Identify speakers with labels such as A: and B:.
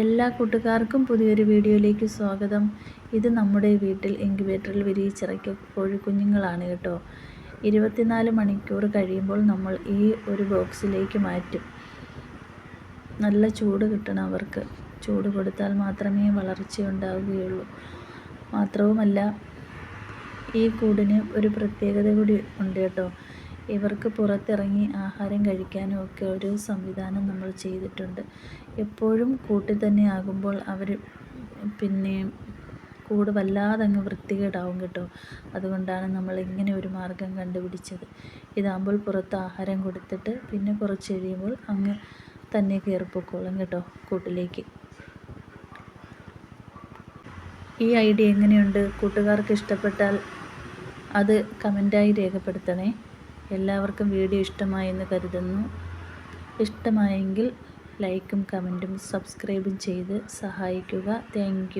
A: എല്ലാ കൂട്ടുകാർക്കും പുതിയൊരു വീഡിയോയിലേക്ക് സ്വാഗതം. ഇത് നമ്മുടെ വീട്ടിൽ ഇൻക്യുബേറ്ററിൽ വിരിയിച്ചിറക്കിയ കോഴിക്കുഞ്ഞുങ്ങളാണ് കേട്ടോ. ഇരുപത്തിനാല് മണിക്കൂർ കഴിയുമ്പോൾ നമ്മൾ ഈ ഒരു ബോക്സിലേക്ക് മാറ്റും. നല്ല ചൂട് കിട്ടണം അവർക്ക്. ചൂട് കൊടുത്താൽ മാത്രമേ വളർച്ചയുണ്ടാവുകയുള്ളൂ മാത്രവുമല്ല ഈ കൂടിന് ഒരു പ്രത്യേകത കൂടി ഉണ്ട് കേട്ടോ. ഇവർക്ക് പുറത്തിറങ്ങി ആഹാരം കഴിക്കാനും ഒക്കെ ഒരു സംവിധാനം നമ്മൾ ചെയ്തിട്ടുണ്ട്. എപ്പോഴും കൂട്ടിൽ തന്നെ ആകുമ്പോൾ അവർ പിന്നെ കൂട് വല്ലാതെ അങ്ങ് വൃത്തികേടാവും കേട്ടോ. അതുകൊണ്ടാണ് നമ്മൾ ഇങ്ങനെ ഒരു മാർഗം കണ്ടുപിടിച്ചത്. ഇതാകുമ്പോൾ പുറത്ത് ആഹാരം കൊടുത്തിട്ട് പിന്നെ കുറച്ച് കഴിയുമ്പോൾ അങ്ങ് തന്നെ കയറിപ്പോക്കോളും കേട്ടോ കൂട്ടിലേക്ക്. ഈ ഐഡിയ എങ്ങനെയുണ്ട്? കൂട്ടുകാർക്ക് ഇഷ്ടപ്പെട്ടാൽ അത് കമന്റായി രേഖപ്പെടുത്തണേ. എല്ലാവർക്കും വീഡിയോ ഇഷ്ടമായെന്ന് കരുതുന്നു. ഇഷ്ടമായെങ്കിൽ ലൈക്കും കമന്റും സബ്സ്ക്രൈബും ചെയ്ത് സഹായിക്കുക. താങ്ക്